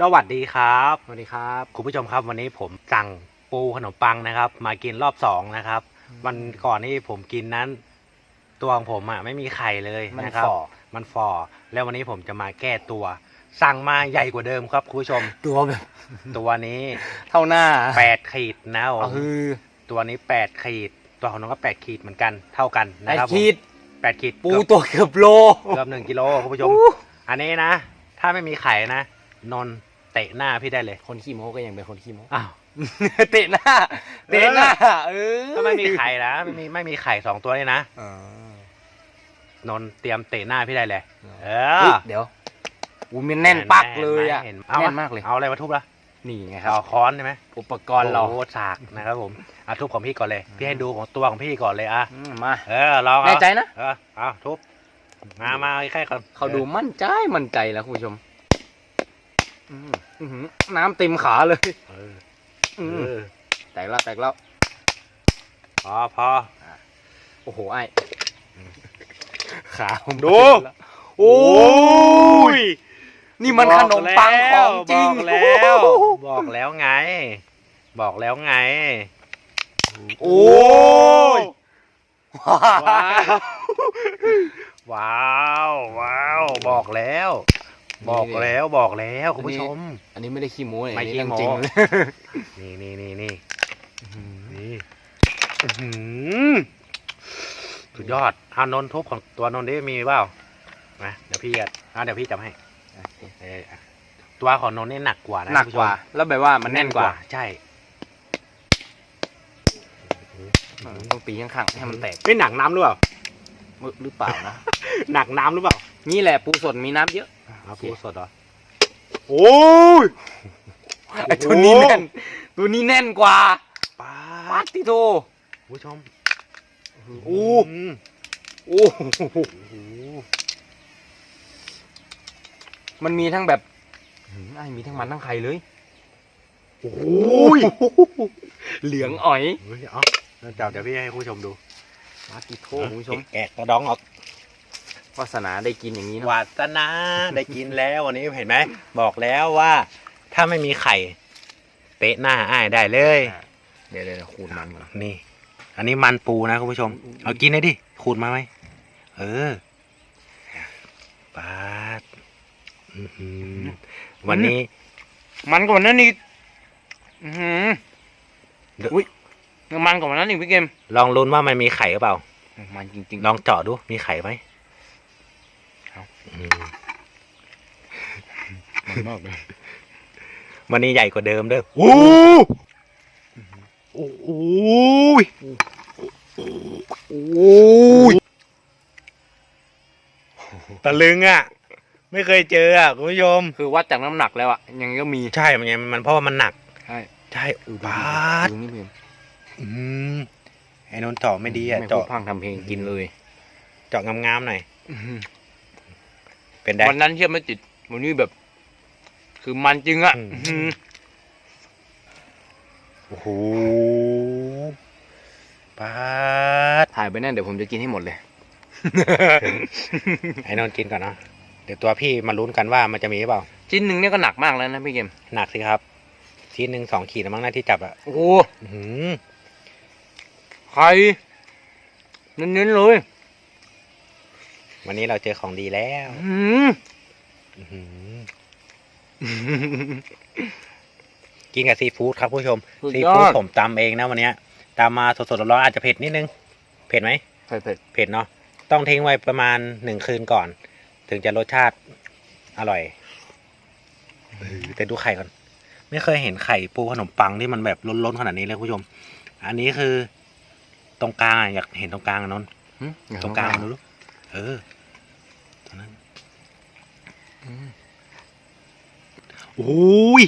สวัสดีครับ สวัสดีครับ คุณผู้ชมครับวันนี้ผมสั่งปูขนมปังนะครับ มากินรอบสองนะครับ วันก่อนที่ผมกินนั้น ตัวของผมอะไม่มีไข่เลยมันนะครับ ฝ่อ มันฟอแล้ววันนี้ผมจะมาแก้ตัว สั่งมาใหญ่กว่าเดิมครับคุณผู้ชม ตัวแบบตัวนี้เท่าหน้าแปดขีดนะครับผมคือตัวนี้แปดขีด ตัวของน้องก็แปดขีดเหมือนกันเท่ากันไอนะครับผมขีดแปดขีดปูเกือบตัวเกือบโล เกือบหนึ่งกิโลคุณผู้ชม อันนี้นะ ถ้าไม่มีไข่นะ นนท์ เตะหน้าพี่ได้เลย คนขี้โม้ก็ยังเป็นคนขี้โม้อ้าว เตะหน้า เตะหน้า เออถ้าไม่มีไข่นะไม่มีไม่มีไข่สองตัวเลยนะอ่านนท์เตรียมเตะหน้าพี่ได้เลย เอเฮ้ยอเดี๋ยวอูมันแน่นปักเลยอะเห็นแน่นมากเลย เอาอะไรมาทุบล่ะนี่ไงครับเอาค้อนใช่ไหมอุปกรณ์เราโอ้สากนะครับผมเอาทุบของพี่ก่อนเลย พี่ให้ดูของตัวของพี่ก่อนเลยอะอืมมาเออลองเอาแน่ใจนะเออเอาทุบมามาใกล้ๆก่อนเขาดูมั่นใจมั่นใจแล้วคุณผู้ชม อืมอื้อหือน้ำเต็มขาเลยเอออืมเออแตกแล้วแตกแล้ว พอพอ โอ้โหไอ้ขาผมดูเต็มแล้วโอ้ย นี่มันขนมปังของจริงบอกแล้ว บอกแล้วไง บอกแล้วไง โอ้ย ว้าว ว้าว ว้าว บอกแล้ว บอกแล้วบอกแล้วคุณผู้ชม อันนี้ไม่ได้ขี้โม้เลยไม่อันนี้ขี้เรื่องโม้จริงเลยนี่นี่นี่นี่นี่อื้อหือสุดยอดเอานนท์ทุบของตัวนนท์ได้มีเปล่ามาเดี๋ยวพี่อะอะเดี๋ยวพี่จับให้เอออะตัวของนนท์นี่หนักกว่านะหนักคุณผู้ชกว่า แล้วแบบว่ามันแน่นกว่า ใช่ต้องตีข้างๆให้มันแตกไม่หนักน้ำหรือเปล่าหรือเปล่านะ หนักน้ำหรือเปล่า นี่แหละปูสดมีน้ำเยอะเอาปูสดเหรอโอ้ยไอ้ตัวนี้แน่นตัวนี้แน่นกว่าปาปัดดติโตคุณผู้ชมโอ้อืมโอ้โอ้โหมันมีทั้งแบบหืมไอ้มีทั้งมันทั้งไข่เลยโอ้ยเหลืองอ๋อยเฮ้ยเอาเดี๋ยวเดี๋ยวพี่ให้คุณผู้ชมดูปัดติโตคุณผู้ชมแกะกระดองออก วาสนาได้กินอย่างนี้เนอะวาสนาได้กินแล้ววันนี้เห็นไหม บอกแล้วว่าถ้าไม่มีไข่ เตะหน้าอ้ายได้เลยเดี๋ยวเดี๋ยวขูดมันก่อนนี่ อันนี้มันปูนะคุณผู้ชม เอากินได้ดิขูดมาไหมเออปาดอื้อหือวันนี้มันกว่านั้นอีกอือหือ เดี๋ยวอุ้ยมันกว่านั้นอีกพี่เกมลองลุ้นว่ามันมีไข่หรือเปล่า มันจริงลองเจาะดูมีไข่ไหมครับอื มๆมันมากเลยวันนี้ใหญ่กว่าเดิมเด้อโอ้โอ้โหยโอ้ยตะลึงอะ ไม่เคยเจออะคุณผู้ชม คือวัดจากน้ำหนักแล้วอะ ยังก็มีใช่ มันไงมันเพราะว่ามันหนัก ใช่ ใช่อุบาทดูนี่เพื่อนอืมไอ้นนท์เจาะไม่ดีอะไม่พูเจาะดพังทำเพลงกินเลย เจาะงามๆหน่อย เป็นได้ วันนั้นเชื่อไม่ติด วันนี้แบบ คือมันจริงอะอืม อื้อหือโอ้โหปาดถ่ายไปนั่นเดี๋ยวผมจะกินให้หมดเลยไอ้นนท์กินก่อนเนาะเดี๋ยวตัวพี่มาลุ้นกันว่ามันจะมีหรือเปล่า ชิ้นหนึ่งเนี่ยก็หนักมากแล้วนะพี่เกมหนักสิครับ ชิ้นหนึ่งสองขีดนะมั้งหน้าที่จับอะโอ้โหอื้อหือไข่เน้นๆเลย วันนี้เราเจอของดีแล้วอื้อหืออื้อหือกินกับซีฟู้ดครับผู้ชม สุดซียฟู้อดดผมตำเองนะวันเนี้ยตำมาสดๆร้อนๆอาจจะเผ็ดนิดนึง เผ็ดไหมเผ็ดเผ็ดเนาะ ต้องทิ้งไว้ประมาณหนึ่งคืนก่อน ถึงจะรสชาติอร่อยเออแต่ดูไข่ก่อน ไม่เคยเห็นไข่ปูขนมปังที่มันแบบล้นๆขนาดนี้เลยคุณผู้ชม อันนี้คือ ตรงกลางอะอยากเห็นตรงกลางอะนนท์หืมตรงกลางดูลูก เออตรงนั้นโอ้ย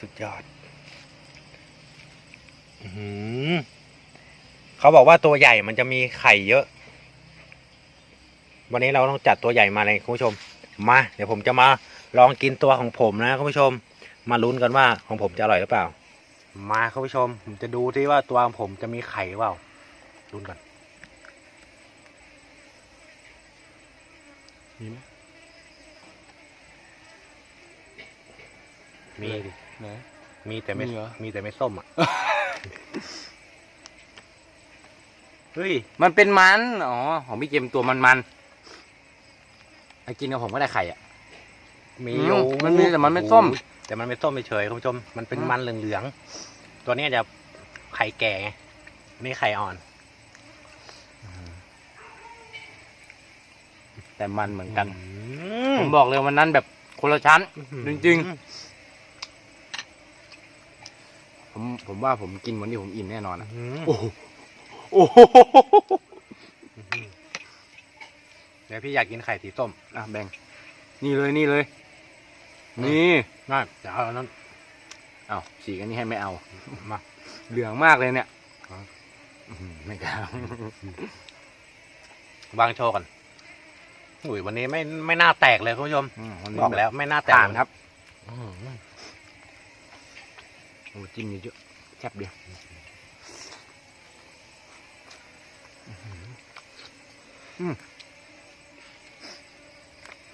สุดยอดอเขาบอกว่าตัวใหญ่มันจะมีไข่เยอะ วันนี้เราต้องจัดตัวใหญ่มาเลยคุณผู้ชม มา เดี๋ยวผมจะมาลองกินตัวของผมนะคุณผู้ชม มาลุ้นกันว่าของผมจะอร่อยหรือเปล่า มาคุณผู้ชม ผมจะดูที่ว่าตัวของผมจะมีไข่หรือเปล่าลุ้นกันมีไหมมีดิไหน มีแต่ไม่มีเหรอ มีแต่ไม่ส้มอะ เฮ้ย มันเป็นมัน อ๋อ ของพี่เจมส์ตัวมันมันไอ้กินกับผมก็ได้ไข่อะ มีอืมอยู่มันมีแต่มันไม่ส้มโอ้โหแต่มันไม่ส้มเฉยๆคุณผู้ชม มันเป็นอืมมันเหลืองๆ ตัวเนี้ยจะไข่แก่ไงนี่ไข่อ่อน แต่มันเหมือนกันอืผมบอกเลยวันนั้นแบบคนละชั้น จริงผมผมว่าผมกินวันนี้ผมอิ่มแน่นอนอะอืมโอ้โหโอ้โหเดี๋ยวพี่อยากกินไข่สีส้ม อะแบ่ง นี่เลยนี่เลย นี่น่าเดี๋ยวเอาอันนั้นเอาสีกันนี้ให้ไม่เอา มาเหลืองมากเลยเนี่ยครับอื้อหือไม่กล้าวางโชว์ก่อนอุ้ยวันนี้ไม่ไม่น่าแตกเลยคุณผู้ชมอืมวันนี้บอกแล้วไม่น่าแตกผ่านครับอืมโอ้จิ้มเยอะๆแซ่บเดียวอื้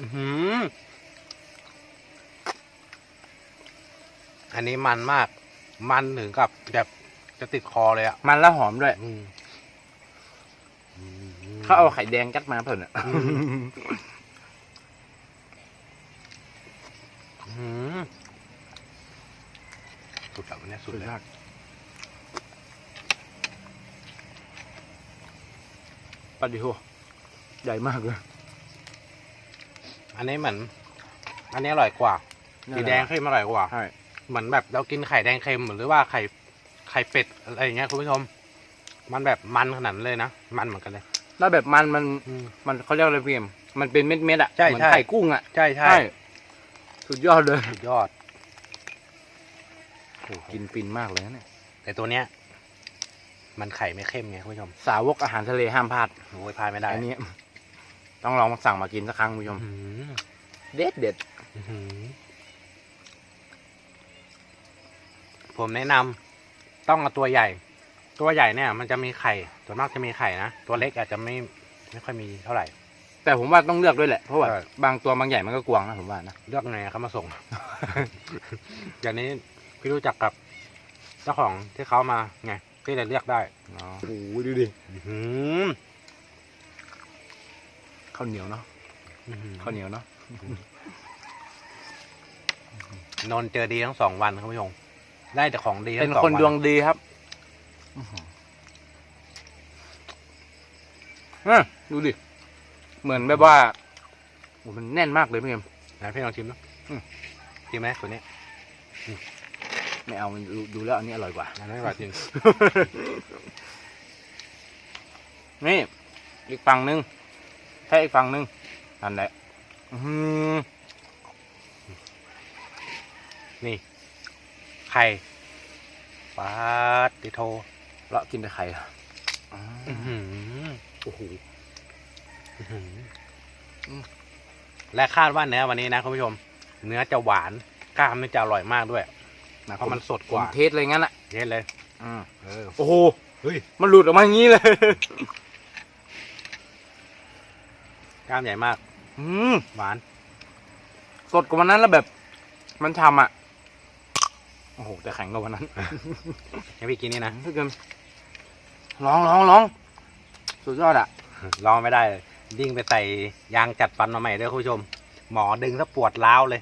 อหืออั นนี้มันมาก มันถึงกับแบบจะติดคอเลยอะมันแล้วหอมด้วย อืมเขาเอาไข่แดงจัดมาเพิ่นอะอื้อหือสุดแบบนี้สุดเลยปลาดิโหใหญ่มากเลย อันนี้เหมือน อันนี้อร่อยกว่าสีแดงเข้มอร่อยกว่า ใช่ เหมือนแบบเรากินไข่แดงเค็มหรือว่าไข่ไข่เป็ดอะไรอย่างเงี้ยคุณผู้ชม มันแบบมันขนาดนั้นเลยนะ มันเหมือนกันเลย แล้วแบบมันมันอืม มันเขาเรียกอะไรพี่เอ็มมันเป็นเม็ดเม็ดๆอะใช่เหมือนใช่ ไข่กุ้งอะใช่ใช่ สุดยอดเลย สุดยอดโอ้กินฟินมากเลยนะเนี่ยแต่ตัวเนี้ย มันไข่ไม่เข้มไงคุณผู้ชมสาวกอาหารทะเลห้ามพลาดโอ้ยพลาดไม่ได้อันนี้ ต้องลองสั่งมากินสักครั้งคุณผู้ชม อื้อหือเด็ดเด็ดอื้อหือ ผมแนะนำต้องเอาตัวใหญ่ ตัวใหญ่เนี่ย มันจะมีไข่ส่วนมากจะมีไข่นะตัวเล็กอาจจะไม่ไม่ค่อยมีเท่าไหร่ แต่ผมว่าต้องเลือกด้วยแหละเพราะว่าใช่ บางตัวบางใหญ่มันก็กวางนะผมว่านะเลือกไงเขามาส่ง อย่างนี้พี่รู้จักกับเจ้าของที่เขามาไงพี่เลยเรียกได้อ๋อโอ้โหดูดิอื้อหือข้าวเหนียวเนาะอื้อหือข้าวเหนียวเนาะนนท์เจอดีทั้งสองวันครับผู้ชม ได้แต่ของดีทั้เป็นงสองควันดวงดีครับอะดูดิ เหมือนแบบว่าโอ้มันแน่นมากเลยพี่เอ็มนะพี่ลองชิมดูอืมชิมไหมตัวนี้ไม่เอามันดูดูแล้วอันนี้อร่อยกว่าอันนี้อร่อยจริง นี่ อีกฝั่งหนึ่งแค่อีกฝั่งหนึ่งนั่นแหละอื้อหือนี่ ไข่ปาติโทเลาะกินแต่ไข่อะอ๋ออื้อหือโอ้โหอื้อหืออมและคาดว่าเนื้อวันนี้นะคุณผู้ชม เนื้อจะหวานกล้ามนี่จะอร่อยมากด้วย นะเพราะมันสดผกมว่าเทสเลยงั้นอะเย็นเลยอืมเออโอ้โห เฮ้ยมันหลุดออกมาอย่างนี้เลย กล้ามใหญ่มาก อืม หวาน สดกว่าวันนั้นแล้วแบบ มันทำอะ โอ้โหแต่แข็งกว่าวันนั้นให้พี่กินนี่นะพี่เกินลองลองลองสุดยอดอะลองไม่ได้เลยยิ่งไปใส่ยางจัดฟันมาใหม่ด้วยคุณผู้ชม หมอดึงแล้วปวดร้าวเลย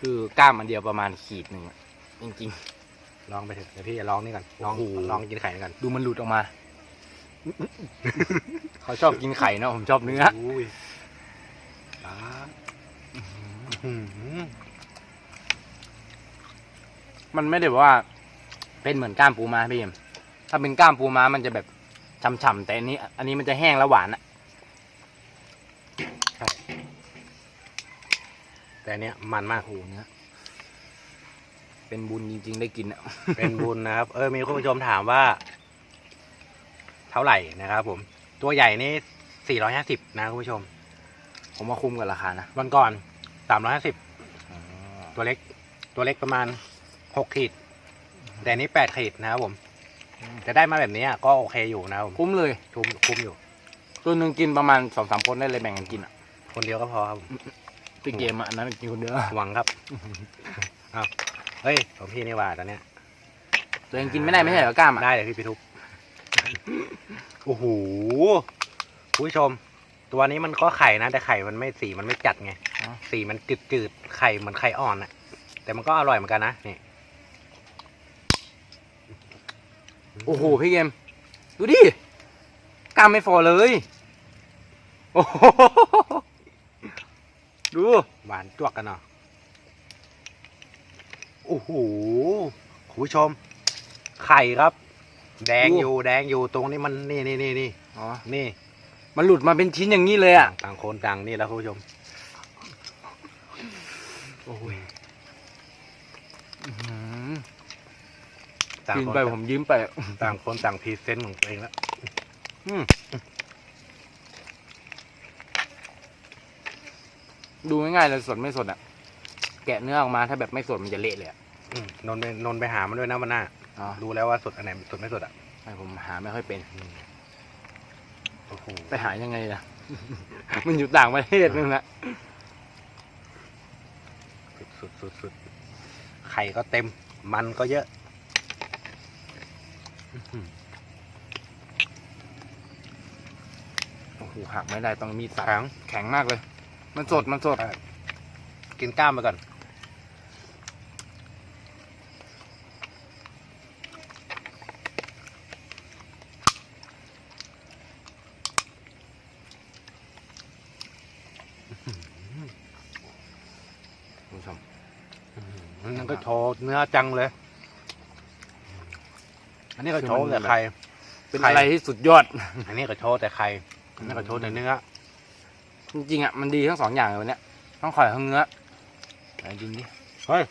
คือกล้ามอันเดียวประมาณขีดหนึ่งอะจริงลองไปเถอะเดี๋ยวพี่จะลองนี่ก่อนลองโอ้โหลองกินไข่นี่ก่อนๆดูมันหลุดออกมา เขาชอบกินไข่เนอะผมชอบเนื้ออุ้ยปาดอื้อหือ มันไม่ได้แบบว่า เป็นเหมือนกล้ามปูม้าพี่เอ็มถ้าเป็นกล้ามปูม้ามันจะแบบฉ่ำๆแต่อันนี้ อันนี้มันจะแห้งแล้วหวานอะแต่อันเนี้ยมันมากโอ้โหเนื้อเป็นบุญจริงๆได้กินอะเป็นบุญนะครับ เออมีคุณผู้ชมถามว่า เท่าไหร่นะครับ ผม ตัวใหญ่นี่ 450 นะคุณผู้ชม ผมว่าคุ้มกับราคานะวันก่อน 350 ตัวเล็ก ตัวเล็กประมาณ 6ขีด แต่อันนี้8ขีดนะครับผม จะได้มาแบบนี้ก็โอเคอยู่นะครับผมคุ้มเลย คุ้มคุ้มอยู่ ตัวหนึ่งกินประมาณสองสามคนได้เลยแบ่งกันกินอะคนเดียวก็พอครับพี่เกมอะอันนั้นกินคนเดียวหวังครับเอาเฮ้ยของพี่นี่หว่าตอนเนี้ยตัวเองกินไม่ได้ไม่ใช่เหรอกล้ามอะได้เลยพี่พิทุบโอ้โหคุณผู้ชม ตัวนี้มันก็ไข่นะ แต่ไข่มันไม่สีมันไม่จัดไง สีมันจืดจืดๆไข่เหมือนไข่อ่อนอะแต่มันก็อร่อยเหมือนกันนะนี่ โอ้โหพี่เกมดูดิกล้ามไม่ฟอเลย โอ้โหดู หวานจวกกันเนาะโอ้โหคุณผู้ชม ไข่ครับ แดงอยู่แดงอยู่ตรงนี้มันนี่นี่นี่นี่อ๋อนี่ มันหลุดมาเป็นชิ้นอย่างนี้เลยอะ ต่างคนต่างนี่แล้วคุณผู้ชม โอ้ยอื้อหือ ต่างกินคนไปผมยิ้มไปต่างคนต่างพรีเซนต์ของตัวเองแล้วอืมดูง่ายๆเลยสดไม่สดอะ แกะเนื้อออกมาถ้าแบบไม่สดมันจะเละเลยอะอืมนนท์ไปนนท์ไปหามันด้วยนะวันหน้าอ๋อรู้แล้วว่าสดอันไหนสดไม่สดอะให้ผมหาไม่ค่อยเป็นโอ้โหไปหายังไงล่ะ มันอยู่ต่างประเทศนึงนะสุดสุดสุดสุดไข่ก็เต็ม มันก็เยอะอื้อหือ โอ้โหหักไม่ได้ต้องมีดตัดแข็งแข็งมากเลย มันสดมันสด กินกล้ามไปก่อน คุณผู้ชมนั่นก็โชว์เนื้อจังเลย อันนี้ก็โชว์แต่ไข่เป็นไข่อะไรที่สุดยอด อันนี้ก็โชว์แต่ไข่ อันนี้ก็โชว์แต่เนื้อ จริงๆอะมันดีทั้งสองอย่างเลยวันเนี้ยทั้งไข่ทั้งเนื้อไหนดูดิเฮ้ย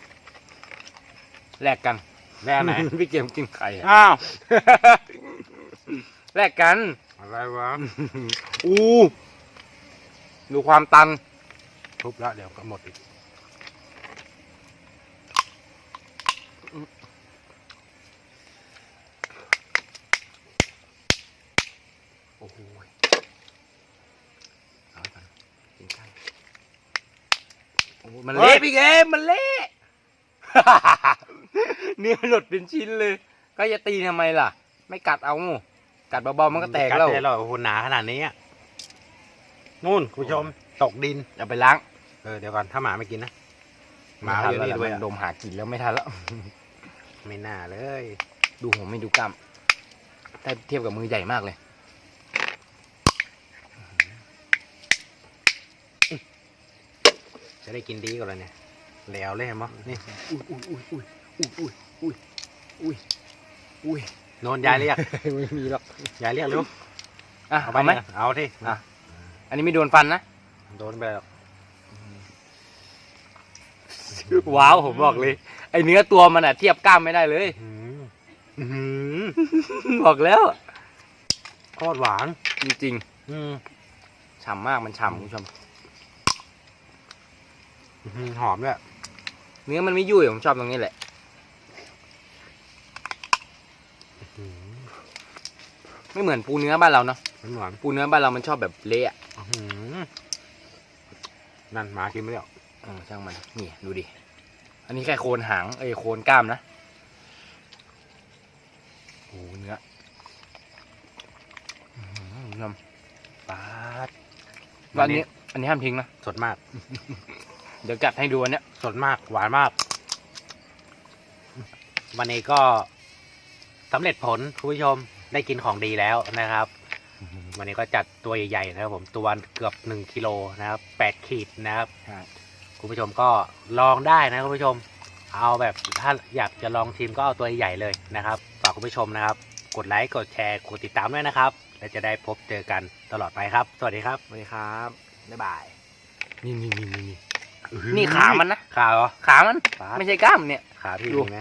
แลกกันแร่ไหน พี่เกมกินไข่อะอ้าว แลกกันอะไรวะอู้ดูความตันทุบแล้วเดี๋ยวก็หมดอีก โอ้โหเอาไปกินไข่โอ้โห มันเฮ้ยเละ พี่เกมมันเละ เนื้อหลุดเป็นชิ้นเลย ก็จะตีทำไมล่ะ ไม่กัดเอา กัดเบาๆมันก็แตกแล้วดได้แล้วโอ้โหหนาขนาดนี้อะนู่นคุณผู้ชม ตกดิน เอาไปล้างเออเดี๋ยวก่อน ถ้าหมาไม่กินนะ หมาไทัอยู่แล้วนี่แหละด้วยมัอะนดมหากินแล้วไม่ทันแล้ว ไม่น่าเลย ดูผมไม่ดูกล้ามแต่เทียบกับมือใหญ่มากเลย จะ ได้กินดีกว่าเลยเนี่ยแล้วเลยเห็นมั้นี่อุ้ยอุ้ยอุ้ยอุ้ยอุ้ยอุ้ยอุ้ยอุ้ยโนนยายเรียกไม่มีหรอกยายเรียกลูกอะเอาไปเอาไหมเนี่ยเอาที่อะอันนี้ไม่โดนฟันนะโดนไปแล้วว้าวผมบอกเลย ไอเนื้อตัวมันอะเทียบกล้ามไม่ได้เลยอื้อหือบอกแล้วโคตรหวานจริงอืมๆฉ่ำมากมันฉ่ำคุณผู้ชม อื้อหือหอมด้วยเนื้อมันไม่ยุ่ยผมชอบตรงนี้แหละอื้อไม่เหมือนปูเนื้อบ้านเราเนาะหือหวานปูเนื้อบ้านเรามันชอบแบบเละอะอื้อหือนั่นหมากินไม่ได้หรอกเออช่างมันนี่ดูดิอันนี้แค่โคนหางเอ้ยโคนกล้ามนะโอ้โหเนื้ออื้อหือคุณผู้ชมปาดแล้วอันนี้ อันนี้ห้ามทิ้งนะ สดมาก เดี๋ยวกัดให้ดูอันเนี้ยสดมากหวานมาก วันนี้ก็สำเร็จผลคุณผู้ชมได้กินของดีแล้วนะครับ วันนี้ก็จัดตัวใหญ่ๆนะครับ ผมตัวเกือบหนึ่งกิโลนะครับแปดขีดนะครับคุณผู้ชมก็ลองได้นะคุณผู้ชม เอาแบบถ้าอยากจะลองชิมก็เอาตัวใหญ่เลยนะครับฝากคุณผู้ชมนะครับ กดไลค์กดแชร์กดติดตามด้วยนะครับ และจะได้พบเจอกันตลอดไปครับ สวัสดีครับสวัสดีครับบ๊ายบายนี่นี่นี่นี่อื้อหือ นี่ขามันนะขาเหรอขามันปาดไม่ใช่กล้ามเนี่ยขาพี่ดู มีไหม